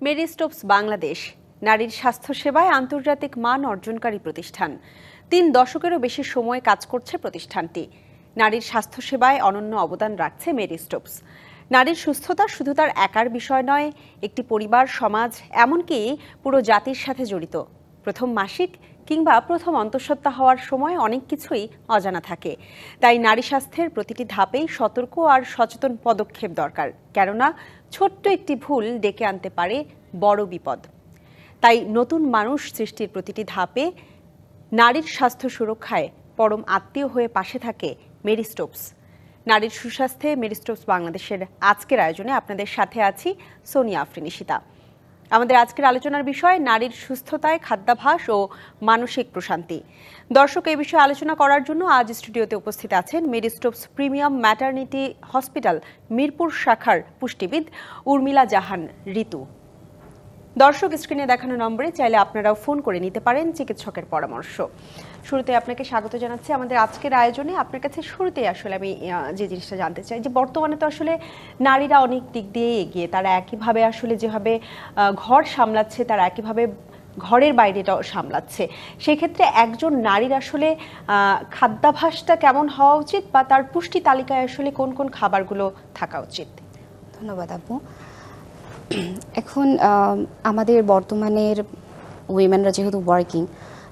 মেরিস্টোপস বাংলাদেশ, নারীর স্বাস্থ্যসেবায় আন্তর্জাতিক মান অর্জনকারী প্রতিষ্ঠান। তিন দশকেরও বেশি সময় কাজ করছে প্রতিষ্ঠানটি। নারীর স্বাস্থ্যসেবায় অনন্য অবদান রাখছে মেরিস্টোপস নারীর সুস্থতা শুধু তার একার বিষয় নয়, একটি পরিবার, সমাজ, এমনকি পুরো জাতির সাথে জড়িত। প্রথম মাসিক কিংবা প্রথম অন্তঃসত্ত্বা হওয়ার সময় অনেক কিছুই অজানা থাকে। তাই নারী স্বাস্থ্যের প্রতিটি ধাপেই সতর্ক আর সচেতন পদক্ষেপ দরকার। কেননা ছোট্ট একটি ভুল ডেকে আনতে পারে বড় বিপদ। তাই নতুন মানুষ সৃষ্টির প্রতিটি ধাপে নারীর স্বাস্থ্য সুরক্ষায় পরম আত্মীয় হয়ে পাশে থাকে মেরিস্টোপস নারীর সুস্বাস্থ্যে মেরিস্টোপস বাংলাদেশের আজকের আয়োজনে আপনাদের সাথে আছি সোনিয়া আফরিনিশিতা আমাদের আজকের আলোচনার বিষয়, নারীর সুস্থতায় খাদ্যাভাস ও মানসিক প্রশান্তি। দর্শক, এই বিষয়ে আলোচনা করার জন্য আজ স্টুডিওতে উপস্থিত আছেন Marie Stopes premium maternity hospital, Mirpur শাখার পুষ্টিবিদ উর্মিলা জাহান ঋতু। দর্শক, স্ক্রিনে দেখানো নম্বরে চাইলে আপনারাও ফোন করে নিতে পারেন চিকিৎসকের পরামর্শ। শুরুতে আপনাকে স্বাগত জানাচ্ছি। আমাদের আজকের আয়োজনে আপনার কাছে শুরুতেই আসলে আমি যে জিনিসটা জানতে চাই যে বর্তমানে তো আসলে নারীরা অনেক দিক দিয়ে এগিয়ে। তারা একইভাবে আসলে যেভাবে ঘর সামলাচ্ছে, তারা একইভাবে ঘরের বাইরেটাও সামলাচ্ছে। সেক্ষেত্রে একজন নারীর আসলে খাদ্যাভাসটা কেমন হওয়া উচিত বা তার পুষ্টি তালিকায় আসলে কোন কোন খাবারগুলো থাকা উচিত? ধন্যবাদ আপু। এখন আমাদের বর্তমানের উইমেনরা যেহেতু ওয়ার্কিং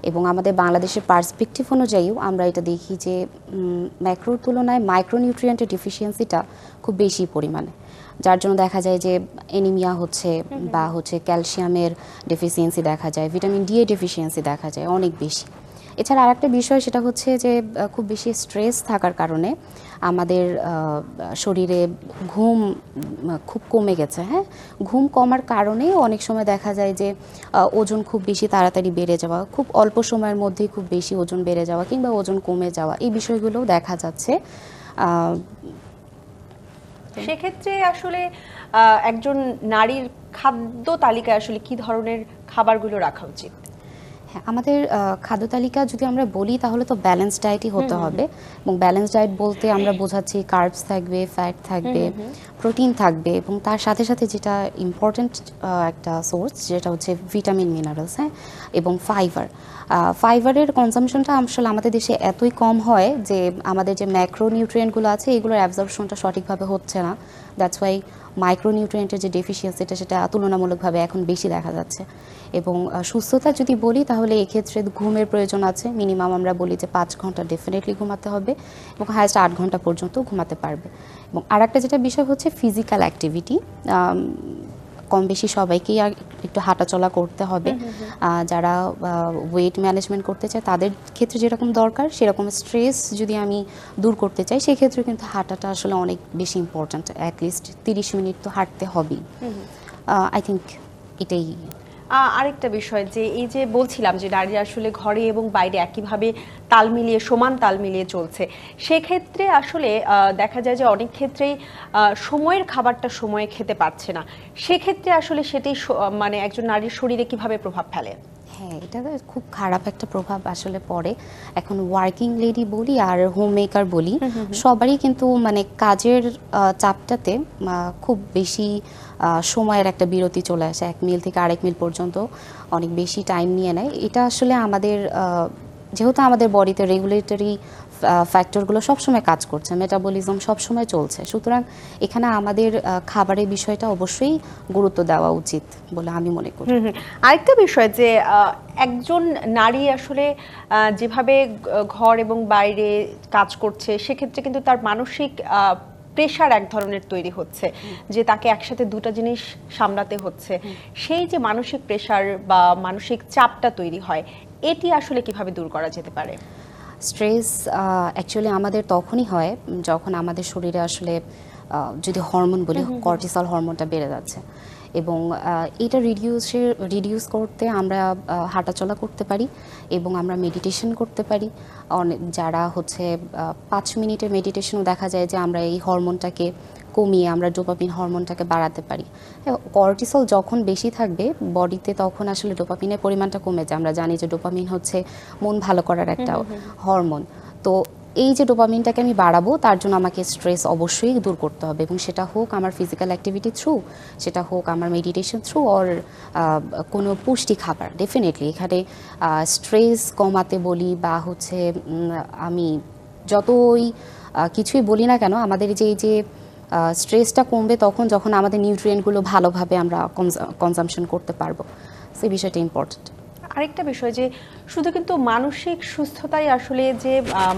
এবং আমাদের বাংলাদেশের পার্সপেক্টিভ অনুযায়ীও আমরা এটা দেখি যে ম্যাক্রোর তুলনায় মাইক্রোনিউট্রিয়েন্টের ডিফিসিয়েন্সিটা খুব বেশি পরিমাণে। যার জন্য দেখা যায় যে এনিমিয়া হচ্ছে বা হচ্ছে ক্যালসিয়ামের ডেফিসিয়েন্সি দেখা যায় ভিটামিন ডি এ ডেফিসিয়েন্সি দেখা যায় অনেক বেশি। এছাড়া আরেকটা বিষয় সেটা হচ্ছে যে খুব বেশি স্ট্রেস থাকার কারণে আমাদের শরীরে ঘুম খুব কমে গেছে হ্যাঁ? ঘুম কমার কারণে অনেক সময় দেখা যায় যে ওজন খুব বেশি তাড়াতাড়ি বেড়ে যাওয়া, খুব অল্প সময়ের মধ্যেই খুব বেশি ওজন বেড়ে যাওয়া কিংবা ওজন কমে যাওয়া, এই বিষয়গুলোও দেখা যাচ্ছে। সেক্ষেত্রে আসলে একজন নারীর খাদ্য তালিকায় আসলে কি ধরনের খাবারগুলো রাখা উচিত? হ্যাঁ আমাদের খাদ্য তালিকা যদি আমরা বলি তাহলে তো ব্যালেন্স ডায়েটই হতে হবে। এবং ব্যালেন্স ডায়েট বলতে আমরা বোঝাচ্ছি কার্বস থাকবে ফ্যাট থাকবে প্রোটিন থাকবে এবং তার সাথে সাথে যেটা ইম্পর্ট্যান্ট একটা সোর্স যেটা হচ্ছে ভিটামিন মিনারেলস হ্যাঁ এবং ফাইবার ফাইবারের কনজামশনটা আসলে আমাদের দেশে এতই কম হয় যে আমাদের যে ম্যাক্রো নিউট্রিয়েন্টগুলো আছে এগুলোর অ্যাবজর্পশনটা সঠিকভাবে হচ্ছে না। দ্যাটস ওয়াই মাইক্রোনিউট্রিয়েন্টের যে ডেফিসিয়েন্সিটা সেটা তুলনামূলকভাবে এখন বেশি দেখা যাচ্ছে। এবং সুস্থতা যদি বলি, তাহলে এক্ষেত্রে ঘুমের প্রয়োজন আছে। মিনিমাম আমরা বলি যে পাঁচ ঘণ্টা ডেফিনেটলি ঘুমাতে হবে এবং হায়েস্ট আট ঘণ্টা পর্যন্ত ঘুমাতে পারবে। এবং আরেকটা যেটা বিষয় হচ্ছে ফিজিক্যাল অ্যাক্টিভিটি কম বেশি সবাইকেই আর একটু হাঁটাচলা করতে হবে। যারা ওয়েট ম্যানেজমেন্ট করতে চায় তাদের ক্ষেত্রে যেরকম দরকার সেরকম স্ট্রেস যদি আমি দূর করতে চাই সেক্ষেত্রে কিন্তু হাঁটাটা আসলে অনেক বেশি ইম্পর্ট্যান্ট অ্যাটলিস্ট তিরিশ মিনিট তো হাঁটতে হবেই। আই থিঙ্ক এটাই আরেকটা বিষয় যে এই যে বলছিলাম যে নারীরা আসলে ঘরে এবং বাইরে একইভাবে তাল মিলিয়ে সমান তাল মিলিয়ে চলছে সেক্ষেত্রে আসলে দেখা যায় যে অনেক ক্ষেত্রেই সময়ের খাবারটা সময়ে খেতে পারছে না। সেক্ষেত্রে আসলে সেটি মানে একজন নারীর শরীরে কীভাবে প্রভাব ফেলে? হ্যাঁ এটা খুব খারাপ একটা প্রভাব আসলে পড়ে। এখন ওয়ার্কিং লেডি বলি আর হোম মেকার বলি সবারই কিন্তু মানে কাজের চাপটাতে খুব বেশি সময়ের একটা বিরতি চলে আসে। এক মিল থেকে আরেক মিল পর্যন্ত অনেক বেশি টাইম নিয়ে নেয়। এটা আসলে আমাদের যেহেতু আমাদের বডিতে রেগুলেটরি ফ্যাক্টরগুলো সবসময় কাজ করছে মেটাবলিজম সবসময় চলছে। সুতরাং এখানে আমাদের খাবারের বিষয়টা অবশ্যই গুরুত্ব দেওয়া উচিত বলে আমি মনে করি। আরেকটা বিষয় যে একজন নারী আসলে যেভাবে ঘর এবং বাইরে কাজ করছে, সেক্ষেত্রে কিন্তু তার মানসিক প্রেশার এক ধরনের তৈরি হচ্ছে যে তাকে একসাথে দুটা জিনিস সামলাতে হচ্ছে। সেই যে মানসিক প্রেশার বা মানসিক চাপটা তৈরি হয় এটি আসলে কীভাবে দূর করা যেতে পারে? স্ট্রেস অ্যাকচুয়ালি আমাদের তখনই হয় যখন আমাদের শরীরে আসলে যদি হরমোন বলি কর্টিসল হরমোনটা বেড়ে যাচ্ছে। এবং এটা রিডিউসের রিডিউস করতে আমরা হাঁটাচলা করতে পারি এবং আমরা মেডিটেশন করতে পারি। অনেক যারা হচ্ছে পাঁচ মিনিটের মেডিটেশনও দেখা যায় যে আমরা এই হরমোনটাকে কমিয়ে আমরা ডোপামিন হরমোনটাকে বাড়াতে পারি। কর্টিসল যখন বেশি থাকবে বডিতে তখন আসলে ডোপামিনের পরিমাণটা কমে যায়। আমরা জানি যে ডোপামিন হচ্ছে মন ভালো করার একটা হরমোন তো এই যে ডোপামিনটাকে আমি বাড়াবো, তার জন্য আমাকে স্ট্রেস অবশ্যই দূর করতে হবে এবং সেটা হোক আমার ফিজিক্যাল অ্যাক্টিভিটি থ্রু সেটা হোক আমার মেডিটেশন থ্রু অর কোনো পুষ্টি খাবার ডেফিনেটলি এখানে স্ট্রেস কমাতে বলি বা হচ্ছে আমি যতই কিছুই বলি না কেন, আমাদের যে যে স্ট্রেসটা কমবে তখন যখন আমাদের নিউট্রিয়েন্টগুলো ভালোভাবে আমরা কনজামশন করতে পারব। সেই বিষয়টা ইম্পর্টেন্ট আরেকটা বিষয় যে শুধু কিন্তু মানসিক সুস্থতাই আসলে যে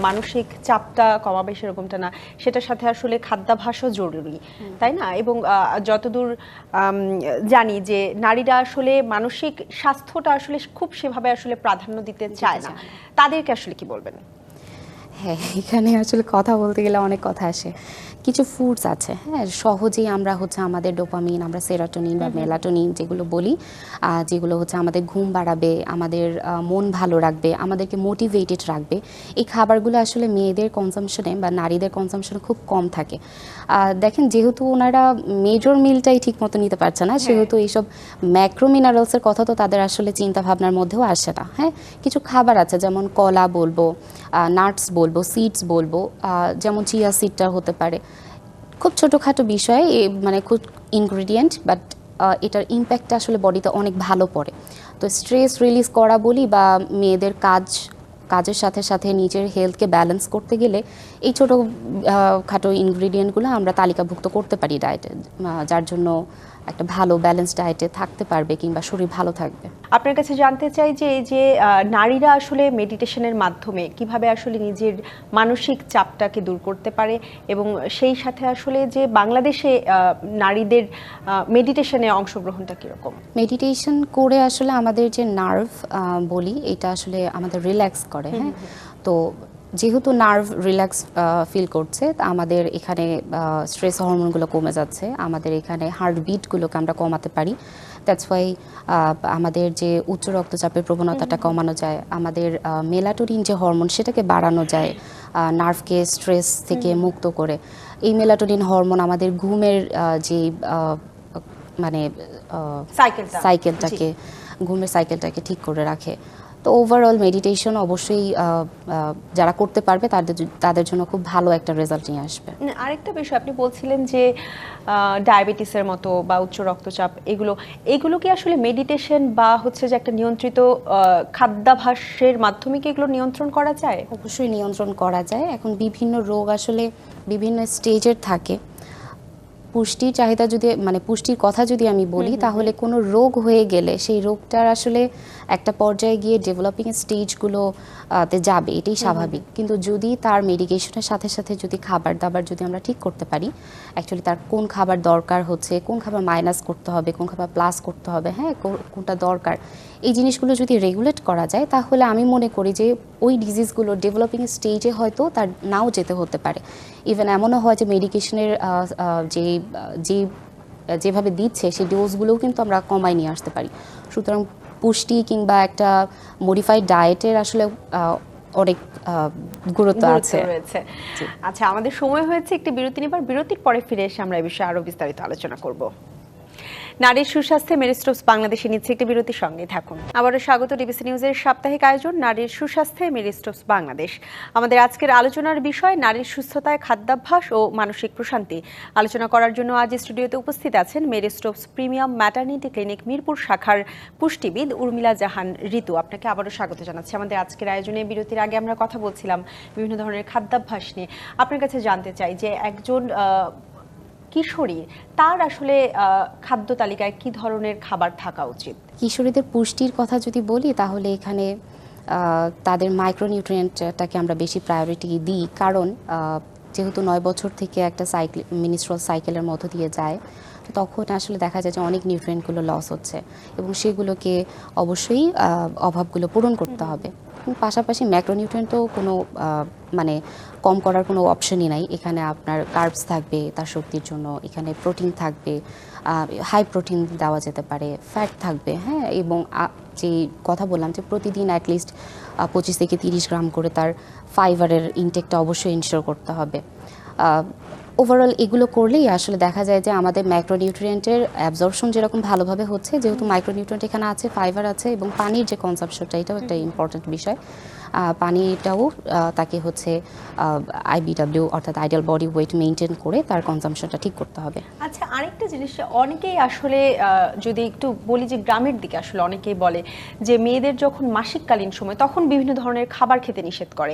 মানসিক চাপটা কমাবে সেরকমটা না সেটার সাথে আসলে খাদ্যাভাসও জরুরি তাই না? এবং যতদূর জানি যে নারীরা আসলে মানসিক স্বাস্থ্যটা আসলে খুব সেভাবে আসলে প্রাধান্য দিতে চায় না। তাদেরকে আসলে কি বলবেন? হ্যাঁ এখানে আসলে কথা বলতে গেলে অনেক কথা আসে। কিছু ফুডস আছে হ্যাঁ? সহজেই আমরা হচ্ছে আমাদের ডোপামিন আমরা সেরাটোনিন বা মেলাটোনিন যেগুলো বলি যেগুলো হচ্ছে আমাদের ঘুম বাড়াবে আমাদের মন ভালো রাখবে আমাদেরকে মোটিভেটেড রাখবে। এই খাবারগুলো আসলে মেয়েদের কনজামশনে বা নারীদের কনজামশনে খুব কম থাকে। দেখেন যেহেতু ওনারা মেজর মিলটাই ঠিক মতো নিতে পারছে না সেহেতু এইসব ম্যাক্রো মিনারেলসের কথা তো তাদের আসলে চিন্তা ভাবনার মধ্যেও আসে না হ্যাঁ? কিছু খাবার আছে যেমন কলা বলব নাটস বলব সিডস বলব যেমন চিয়া সিডটা হতে পারে। খুব ছোটোখাটো বিষয়ে মানে খুব ইনগ্রিডিয়েন্ট বাট এটার ইম্প্যাক্টটা আসলে বডিতে অনেক ভালো পড়ে। তো স্ট্রেস রিলিজ করা বলি বা মেয়েদের কাজ, কাজের সাথে সাথে নিজের হেলথকে ব্যালেন্স করতে গেলে, এই ছোটো খাটো ইনগ্রিডিয়েন্টগুলো আমরা তালিকাভুক্ত করতে পারি ডায়েটে যার জন্য একটা ভালো ব্যালেন্স ডায়েটে থাকতে পারবে কিংবা শরীর ভালো থাকবে। আপনার কাছে জানতে চাই যে এই যে নারীরা আসলে মেডিটেশনের মাধ্যমে কীভাবে আসলে নিজের মানসিক চাপটাকে দূর করতে পারে এবং সেই সাথে আসলে যে বাংলাদেশে নারীদের মেডিটেশনে অংশগ্রহণটা কীরকম? মেডিটেশন করে আসলে আমাদের যে নার্ভ বলি এটা আসলে আমাদের রিল্যাক্স করে হ্যাঁ? তো যেহেতু নার্ভ রিল্যাক্স ফিল করছে তা আমাদের এখানে স্ট্রেস হরমোনগুলো কমে যাচ্ছে আমাদের এখানে হার্টবিটগুলোকে আমরা কমাতে পারি। দ্যাটস ওয়াই আমাদের যে উচ্চ রক্তচাপের প্রবণতাটা কমানো যায় আমাদের মেলাটোরিন যে হরমোন সেটাকে বাড়ানো যায় নার্ভকে স্ট্রেস থেকে মুক্ত করে। এই মেলাটোরিন হরমোন আমাদের ঘুমের যে মানে সাইকেলটাকে ঘুমের সাইকেলটাকে ঠিক করে রাখে। তো ওভারঅল মেডিটেশন অবশ্যই যারা করতে পারবে তাদের তাদের জন্য খুব ভালো একটা রেজাল্ট নিয়ে আসবে। আরেকটা বিষয় আপনি বলছিলেন যে ডায়াবেটিসের মতো বা উচ্চ রক্তচাপ এগুলো এগুলো কি আসলে মেডিটেশন বা হচ্ছে যে একটা নিয়ন্ত্রিত খাদ্যাভাসের মাধ্যমে কি এগুলো নিয়ন্ত্রণ করা যায়? অবশ্যই নিয়ন্ত্রণ করা যায়। এখন বিভিন্ন রোগ আসলে বিভিন্ন স্টেজের থাকে। পুষ্টির চাহিদা যদি মানে পুষ্টির কথা যদি আমি বলি তাহলে কোনো রোগ হয়ে গেলে সেই রোগটার আসলে একটা পর্যায়ে গিয়ে ডেভেলপিং স্টেজগুলো তে যাবে এটাই স্বাভাবিক। কিন্তু যদি তার মেডিকেশনের সাথে সাথে যদি খাবার দাবার যদি আমরা ঠিক করতে পারি অ্যাকচুয়ালি তার কোন খাবার দরকার হচ্ছে কোন খাবার মাইনাস করতে হবে কোন খাবার প্লাস করতে হবে হ্যাঁ কোনটা দরকার এই জিনিসগুলো যদি রেগুলেট করা যায় তাহলে আমি মনে করি যে ওই ডিজিজগুলো ডেভেলপিং স্টেজে হয়তো তার নাও যেতে হতে পারে। ইভেন এমনও হয় যে মেডিকেশনের যে যে যেভাবে দিচ্ছে সেই ডোজগুলোও কিন্তু আমরা কমায় নিয়ে আসতে পারি। সুতরাং পুষ্টি কিংবা একটা মডিফাইড ডায়েটের আসলে অনেক গুরুত্ব আছে। আচ্ছা আমাদের সময় হয়েছে একটি বিরতি নেবার। বিরতির পরে ফিরে এসে আমরা এই বিষয়ে আরও বিস্তারিত আলোচনা করব। নারীর সুস্বাস্থ্যে মেরিস্টোপস বাংলাদেশে নিচ্ছে একটি বিরতির সঙ্গে থাকুন। আবারও স্বাগত ডিবিসি নিউজের সাপ্তাহিক আয়োজন, নারীর সুস্বাস্থ্যে মেরিস্টোপস বাংলাদেশ। আমাদের আজকের আলোচনার বিষয়, নারীর সুস্থতায় খাদ্যাভ্যাস ও মানসিক প্রশান্তি। আলোচনা করার জন্য আজ স্টুডিওতে উপস্থিত আছেন Marie Stopes premium maternity clinic Mirpur শাখার পুষ্টিবিদ উর্মিলা জাহান ঋতু। আপনাকে আবারও স্বাগত জানাচ্ছি। আমাদের আজকের আয়োজনে বিরতির আগে আমরা কথা বলছিলাম বিভিন্ন ধরনের খাদ্যাভ্যাস নিয়ে। আপনার কাছে জানতে চাই যে একজন কিশোরী তার আসলে খাদ্য তালিকায় কি ধরনের খাবার থাকা উচিত? কিশোরীদের পুষ্টির কথা যদি বলি তাহলে এখানে তাদের মাইক্রোনিউট্রিয়েন্টটাকে আমরা বেশি প্রায়োরিটি দিই। কারণ যেহেতু নয় বছর থেকে একটা সাইকেল মিনিস্ট্রাল সাইকেলের মধ্য দিয়ে যায় তখন আসলে দেখা যায় যে অনেক নিউট্রিয়েন্টগুলো লস হচ্ছে এবং সেগুলোকে অবশ্যই অভাবগুলো পূরণ করতে হবে। পাশাপাশি ম্যাক্রোনিউট্রিয়েন্টও কোনো মানে কম করার কোনো অপশনই নাই। এখানে আপনার কার্বস থাকবে, তার শক্তির জন্য। এখানে প্রোটিন থাকবে হাই প্রোটিন দেওয়া যেতে পারে ফ্যাট থাকবে হ্যাঁ? এবং যে কথা বললাম যে প্রতিদিন অ্যাটলিস্ট পঁচিশ থেকে তিরিশ গ্রাম করে তার ফাইবারের ইনটেকটা অবশ্যই ইনশিওর করতে হবে। ওভারঅল এগুলো করলেই আসলে দেখা যায় যে আমাদের মাইক্রোনিউট্রিয়েন্টের অ্যাবজর্পশন যেরকম ভালোভাবে হচ্ছে, যেহেতু মাইক্রোনিউট্রিয়েন্ট এখানে আছে ফাইবার আছে এবং পানির যে কনসাপশনটা এটাও একটা ইম্পর্ট্যান্ট বিষয়। পানিটাও তাকে হচ্ছে আইবিডাব্লিউ অর্থাৎ আইডিয়াল বডি ওয়েট মেনটেন করে তার কনসাম্পশনটা ঠিক করতে হবে। আচ্ছা আরেকটা জিনিস অনেকেই আসলে যদি একটু বলি যে গ্রামের দিকে আসলে অনেকেই বলে যে মেয়েদের যখন মাসিককালীন সময় তখন বিভিন্ন ধরনের খাবার খেতে নিষেধ করে।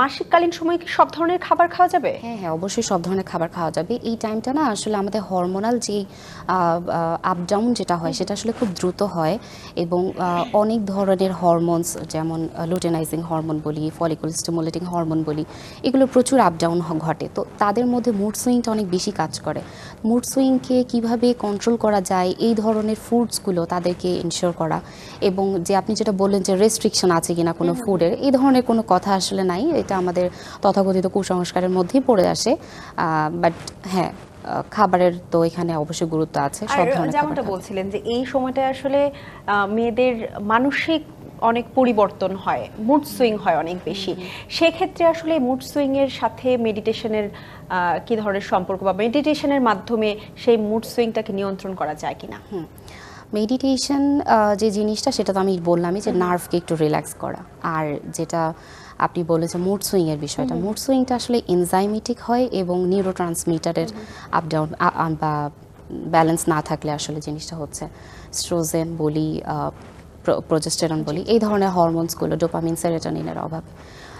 মাসিককালীন সময় কি সব ধরনের খাবার খাওয়া যাবে? হ্যাঁ হ্যাঁ অবশ্যই সব ধরনের খাবার খাওয়া যাবে। এই টাইমটা না আসলে আমাদের হরমোনাল যে আপ ডাউন যেটা হয় সেটা আসলে খুব দ্রুত হয় এবং অনেক ধরনের হরমোনস যেমন লুটেনাইজিং হরমোন বলি ফলিকুল স্টিমুলেটিং হরমোন বলি এগুলো প্রচুর আপ ডাউন ঘটে। তো তাদের মধ্যে মুড সুইংটা অনেক বেশি কাজ করে। মুড সুইংকে কীভাবে কন্ট্রোল করা যায় এই ধরনের ফুডসগুলো তাদেরকে ইনশিওর করা এবং যে আপনি যেটা বললেন যে রেস্ট্রিকশন আছে কিনা কোনো ফুডের এই ধরনের কোনো কথা আসলে নাই। এটা আমাদের তথাকথিত কুসংস্কারের মধ্যেই পড়ে আসে। বাট হ্যাঁ খাবারের তো এখানে অবশ্যই গুরুত্ব আছে সব ধরনের যেমনটা বলছিলেন যে এই সময়টা আসলে মেয়েদের মানসিক অনেক পরিবর্তন হয় মুড সুইং হয় অনেক বেশি। সেক্ষেত্রে আসলে মুড সুইং এর সাথে মেডিটেশনের কি ধরনের সম্পর্ক বা মেডিটেশনের মাধ্যমে সেই মুড সুইংটাকে নিয়ন্ত্রণ করা যায় কিনা? মেডিটেশন যে জিনিসটা সেটা তো আমি বললামই যে নার্ভকে একটু রিল্যাক্স করা। আর যেটা আপনি বলেছেন মুড এর বিষয়টা। মুড সুইংটা আসলে এনজাইমেটিক হয় এবং নিউরো ট্রান্সমিটারের আপ ডাউন বা ব্যালেন্স না থাকলে আসলে জিনিসটা হচ্ছে। স্ট্রোজেন বলি প্রোজেস্টেরন বলি এই ধরনের হরমোনসগুলো ডোপামিন সেরেটনিনের অভাব।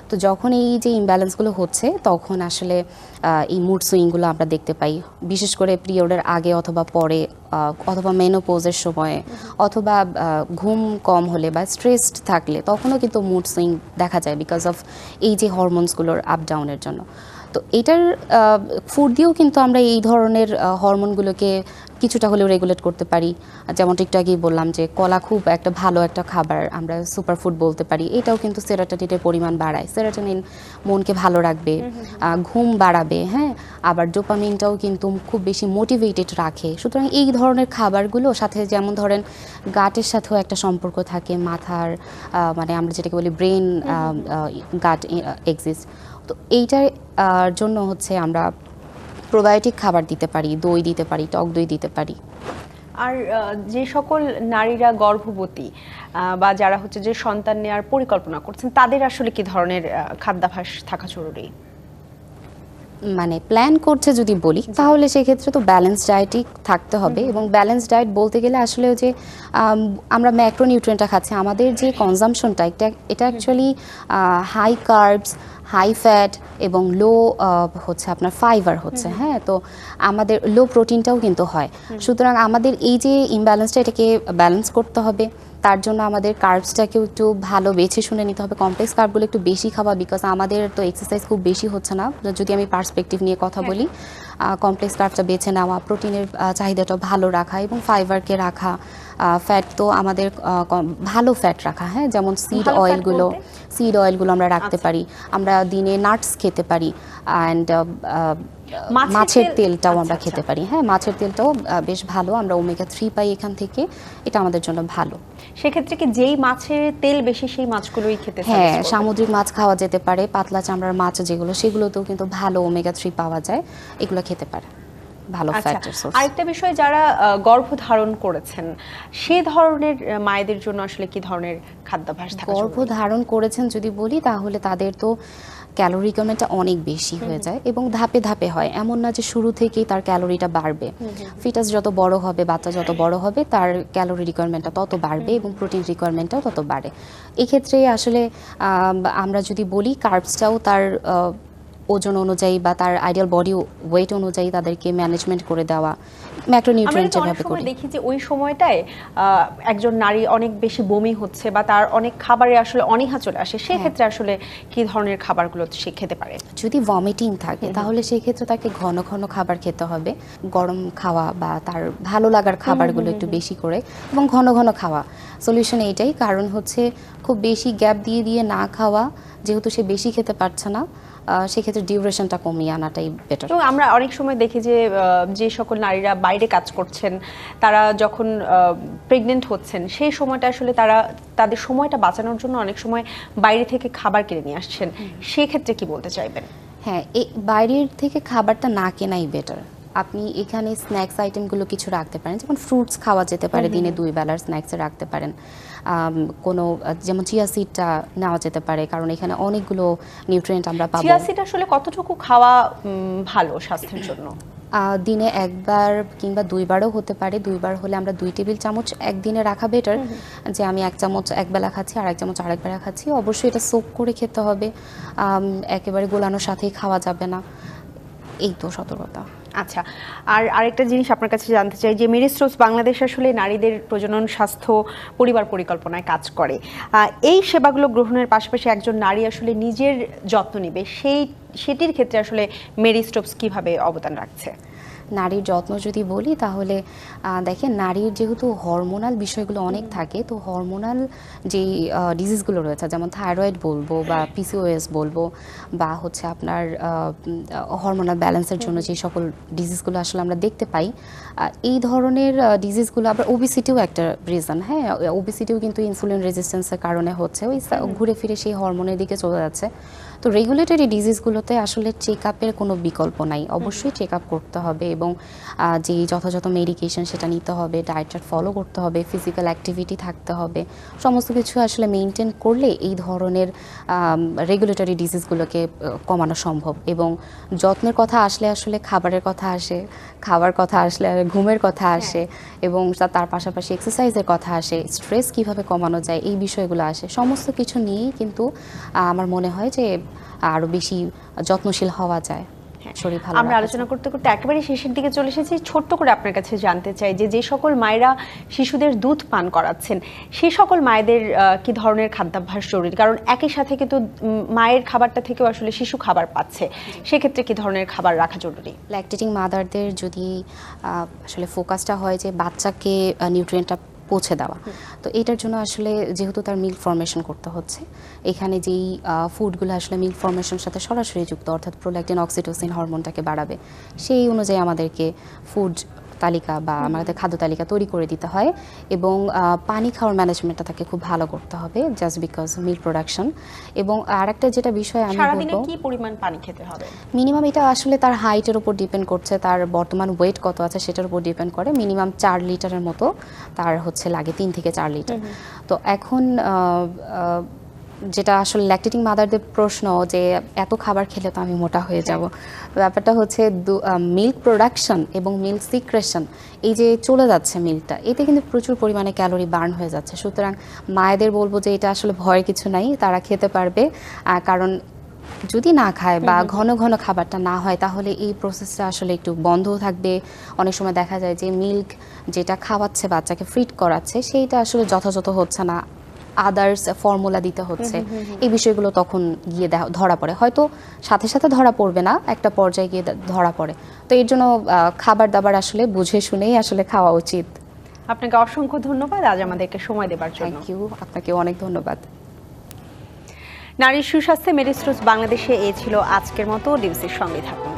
তো যখন এই যে ইমব্যালেন্সগুলো হচ্ছে, তখন আসলে এই মুড সুইংগুলো আমরা দেখতে পাই। বিশেষ করে পিরিয়ডের আগে অথবা পরে অথবা মেনোপোজের সময়ে, অথবা ঘুম কম হলে বা স্ট্রেসড থাকলে, তখনও কিন্তু মুড সুইং দেখা যায় বিকজ অফ এই যে হরমোনসগুলোর আপ ডাউনের জন্য। তো এটার ফুড দিয়েও কিন্তু আমরা এই ধরনের হরমোনগুলোকে কিছুটা হলেও রেগুলেট করতে পারি। যেমনটা একটু আগেই বললাম যে কলা খুব একটা ভালো একটা খাবার আমরা সুপারফুড বলতে পারি। এটাও কিন্তু সেরাটোনিনের পরিমাণ বাড়ায়। সেরাটোনিন মনকে ভালো রাখবে ঘুম বাড়াবে হ্যাঁ? আবার ডোপামিনটাও কিন্তু খুব বেশি মোটিভেটেড রাখে। সুতরাং এই ধরনের খাবারগুলো সাথে যেমন ধরেন গাটের সাথেও একটা সম্পর্ক থাকে মাথার মানে আমরা যেটাকে বলি ব্রেন গাট এক্সিস্ট তো এইটার জন্য হচ্ছে আমরা প্রোবায়োটিক খাবার দিতে পারি দই দিতে পারি টক দই দিতে পারি। আর যে সকল নারীরা গর্ভবতী বা যারা হচ্ছে যে সন্তান নেওয়ার পরিকল্পনা করছেন তাদের আসলে কি ধরনের আহ, খাদ্যাভ্যাস থাকা জরুরি? মানে প্ল্যান করছে যদি বলি তাহলে সেক্ষেত্রে তো ব্যালেন্স ডায়েটই থাকতে হবে। এবং ব্যালেন্স ডায়েট বলতে গেলে আসলে যে আম, আমরা ম্যাক্রোনিউট্রিয়েন্টটা খাচ্ছি আমাদের যে কনজামশনটা এটা এটা actually high carbs high fat এবং লো হচ্ছে আপনার ফাইবার হচ্ছে হ্যাঁ? তো আমাদের লো প্রোটিনটাও কিন্তু হয়। সুতরাং আমাদের এই যে ইমব্যালেন্সটা এটাকে ব্যালেন্স করতে হবে। তার জন্য আমাদের কার্বসটাকেও একটু ভালো বেছে শুনে নিতে হবে। কমপ্লেক্স কার্বগুলো একটু বেশি খাওয়া বিকজ আমাদের তো এক্সারসাইজ খুব বেশি হচ্ছে না। যদি আমি পার্সপেক্টিভ নিয়ে কথা বলি কমপ্লেক্স কার্বটা বেছে নেওয়া প্রোটিনের চাহিদাটা ভালো রাখা এবং ফাইবারকে রাখা ফ্যাট তো আমাদের ভালো ফ্যাট রাখা হ্যাঁ? যেমন সিড অয়েলগুলো? সিড অয়েলগুলো আমরা রাখতে আচ্ছা। পারি। আমরা দিনে নাটস খেতে পারি অ্যান্ড মাছের তেলটাও আমরা আচ্ছা, খেতে আচ্ছা। পারি হ্যাঁ? মাছের তেলটাও বেশ ভালো। আমরা ওমেগা থ্রি পাই এখান থেকে। এটা আমাদের জন্য ভালো। সেক্ষেত্রে কি যেই মাছের তেল বেশি সেই মাছগুলোই খেতে হ্যাঁ সামুদ্রিক মাছ খাওয়া যেতে পারে পাতলা চামড়ার মাছ যেগুলো সেগুলোতেও কিন্তু ভালো ওমেগা থ্রি পাওয়া যায়। এগুলো খেতে পারে। ভালো আচ্ছা ফ্যাটের সোর্স আরেকটা বিষয় যারা গর্ভধারণ করেছেন সে ধরনের মায়েদের জন্য আসলে কি ধরনের খাদ্যাভ্যাস থাকা গর্ভ ধারণ করেছেন যদি বলি তাহলে তাদের তো ক্যালোরি রিকোয়ারমেন্টটা অনেক বেশি হয়ে যায় এবং ধাপে ধাপে হয়। এমন না যে শুরু থেকেই তার ক্যালোরিটা বাড়বে। ফিটাস যত বড় হবে বাচ্চা যত বড় হবে তার ক্যালোরি রিকোয়ারমেন্টটা তত বাড়বে এবং প্রোটিন রিকোয়ারমেন্টটাও তত বাড়ে। এক্ষেত্রে আসলে আমরা যদি বলি কার্বসটাও তার ওজন অনুযায়ী বা তার আইডিয়াল বডি ওয়েট অনুযায়ী তাদেরকে ম্যানেজমেন্ট করে দেওয়া ম্যাক্রোনিউট্রিয়েন্ট যেভাবে করি। দেখি যে ওই সময়টায় একজন নারী অনেক বেশি বমি হচ্ছে বা তার অনেক খাবারে আসলে অনীহা চলে আসে হ্যাঁ। সেক্ষেত্রে আসলে কি ধরনের খাবারগুলো সে খেতে পারে? যদি ভমিটিং থাকে তাহলে সেই ক্ষেত্রে তাকে ঘন ঘন খাবার খেতে হবে। গরম খাওয়া বা তার ভালো লাগার খাবারগুলো একটু বেশি করে এবং ঘন ঘন খাওয়া। সলিউশন এইটাই কারণ হচ্ছে খুব বেশি গ্যাপ দিয়ে দিয়ে না খাওয়া যেহেতু সে বেশি খেতে পারছে না সেক্ষেত্রে ডিউরেশনটা কমিয়ে আনাটাই বেটার আমরা অনেক সময় দেখি যে যে সকল নারীরা বাইরে কাজ করছেন তারা যখন প্রেগনেন্ট হচ্ছেন সেই সময়টা আসলে তারা তাদের সময়টা বাঁচানোর জন্য অনেক সময় বাইরে থেকে খাবার কিনে নিয়ে আসছেন। সেক্ষেত্রে কি বলতে চাইবেন? হ্যাঁ এই বাইরের থেকে খাবারটা না কেনাই বেটার আপনি এখানে স্ন্যাক্স আইটেমগুলো কিছু রাখতে পারেন। যেমন ফ্রুটস খাওয়া যেতে পারে দিনে দুই বেলার স্ন্যাক্সে রাখতে পারেন। কোনো যেমন চিয়া সিডটা নেওয়া যেতে পারে কারণ এখানে অনেকগুলো নিউট্রিয়েন্ট আমরা পাবো। চিয়া সিড আসলে কতটুকু খাওয়া ভালো স্বাস্থ্যের জন্য? দিনে একবার কিংবা দুইবারও হতে পারে। দুইবার হলে আমরা দুই টেবিল চামচ একদিনে রাখা বেটার যে আমি এক চামচ একবেলা খাচ্ছি আর এক চামচ আরেক বেলা খাচ্ছি। অবশ্যই এটা সোক করে খেতে হবে। একেবারে গোলানোর সাথেই খাওয়া যাবে না। এই তো সতর্কতা। আচ্ছা আর আরেকটা জিনিস আপনার কাছে জানতে চাই যে মেরিস্ট্রোস বাংলাদেশ আসলে নারীদের প্রজনন, স্বাস্থ্য, পরিবার পরিকল্পনায় কাজ করে। এই সেবাগুলো গ্রহণের পাশাপাশি একজন নারী আসলে নিজের যত্ন নেবে, সেই, সেটির ক্ষেত্রে আসলে মেরিস্টোপস কীভাবে অবদান রাখছে? নারীর যত্ন যদি বলি তাহলে দেখেন নারীর যেহেতু হরমোনাল বিষয়গুলো অনেক থাকে তো হরমোনাল যে ডিজিজগুলো রয়েছে যেমন থাইরয়েড বলব বা পিসিওএস বলব বা হচ্ছে আপনার হরমোনাল ব্যালেন্সের জন্য যে সকল ডিজিজগুলো আসলে আমরা দেখতে পাই এই ধরনের ডিজিজগুলো আবার ওবিসিটিও একটা রিজন হ্যাঁ? ওবিসিটিও কিন্তু ইনসুলিন রেজিস্ট্যান্সের কারণে হচ্ছে ওই ঘুরে ফিরে সেই হরমোনের দিকে চলে যাচ্ছে। তো রেগুলেটরি ডিজিজগুলোতে আসলে চেক আপের কোনো বিকল্প নাই। অবশ্যই চেক আপ করতে হবে এবং যে যথাযথ মেডিকেশন সেটা নিতে হবে ডায়েট চার্ট ফলো করতে হবে ফিজিক্যাল অ্যাক্টিভিটি থাকতে হবে। সমস্ত কিছু আসলে মেনটেন করলে এই ধরনের রেগুলেটরি ডিজিজগুলোকে কমানো সম্ভব এবং যত্নের কথা আসলে আসলে খাবারের কথা আসে খাবার কথা আসলে ঘুমের কথা আসে এবং তার পাশাপাশি এক্সারসাইজের কথা আসে স্ট্রেস কীভাবে কমানো যায় এই বিষয়গুলো আসে। সমস্ত কিছু নিয়েই কিন্তু আমার মনে হয় যে আরও বেশি যত্নশীল হওয়া যায় শরীর ভালো আমরা আলোচনা করতে করতে একেবারে শেষের দিকে চলে এসেছি। ছোট্ট করে আপনার কাছে জানতে চাই যে যে সকল মায়েরা শিশুদের দুধ পান করাচ্ছেন সেই সকল মায়েদের কি ধরনের খাদ্যাভ্যাস জরুরি? কারণ একই সাথে কিন্তু মায়ের খাবারটা থেকেও আসলে শিশু খাবার পাচ্ছে। সেক্ষেত্রে কি ধরনের খাবার রাখা জরুরি? ল্যাকটেটিং মাদারদের যদি আসলে ফোকাসটা হয় যে বাচ্চাকে নিউট্রিয়েন্টটা পৌঁছে দেওয়া। তো এটার জন্য আসলে যেহেতু তার মিল্ক ফর্মেশন করতে হচ্ছে, এখানে যেই ফুডগুলো আসলে মিল্ক ফর্মেশনের সাথে সরাসরি যুক্ত, অর্থাৎ প্রোল্যাক্টিন অক্সিটোসিন হরমোনটাকে বাড়াবে, সেই অনুযায়ী আমাদেরকে ফুড তালিকা বা আমাদের খাদ্য তালিকা তৈরি করে দিতে হয় এবং পানি খাওয়ার ম্যানেজমেন্টটা তাকে খুব ভালো করতে হবে জাস্ট বিকজ মিল্ক প্রোডাকশন এবং আরেকটা যেটা বিষয় আমি সারাদিনে বলব কি পরিমাণ পানি খেতে হবে? মিনিমাম এটা আসলে তার হাইটের উপর ডিপেন্ড করছে তার বর্তমান ওয়েট কত আছে সেটার উপর ডিপেন্ড করে। মিনিমাম চার লিটারের মতো তার হচ্ছে লাগে তিন থেকে চার লিটার তো এখন যেটা আসলে ল্যাকটেটিং মাদারদের প্রশ্ন যে এত খাবার খেলে তো আমি মোটা হয়ে যাব। ব্যাপারটা হচ্ছে মিল্ক প্রোডাকশন এবং মিল্ক সিক্রেশন এই যে চলে যাচ্ছে মিল্কটা এতে কিন্তু প্রচুর পরিমাণে ক্যালোরি বার্ন হয়ে যাচ্ছে। সুতরাং মায়েদের বলব যে এটা আসলে ভয়ের কিছু নাই তারা খেতে পারবে। কারণ যদি না খায় বা ঘন ঘন খাবারটা না হয় তাহলে এই প্রসেসটা আসলে একটু বন্ধও থাকবে। অনেক সময় দেখা যায় যে মিল্ক যেটা খাওয়াচ্ছে বাচ্চাকে ফিট করাচ্ছে সেইটা আসলে যথাযথ হচ্ছে না। আদার্স ফর্মুলা দিতে হচ্ছে। এই বিষয়গুলো তখন গিয়ে ধরা পড়ে। হয়তো সাথে সাথে ধরা পড়বে না একটা পর্যায়ে গিয়ে ধরা পড়ে। তো এর জন্য খাবার দাবার আসলে বুঝে শুনেই আসলে খাওয়া উচিত। আপনাকে অসংখ্য ধন্যবাদ। আজ আমাদেরকে সময় দেবার জন্য। থ্যাংক ইউ আপনাকে অনেক ধন্যবাদ। নারীর সুস্বাস্থ্যে মেরিস্ট্রোস বাংলাদেশে এ ছিল আজকের মতো। ডিউসির সঙ্গে থাকুন।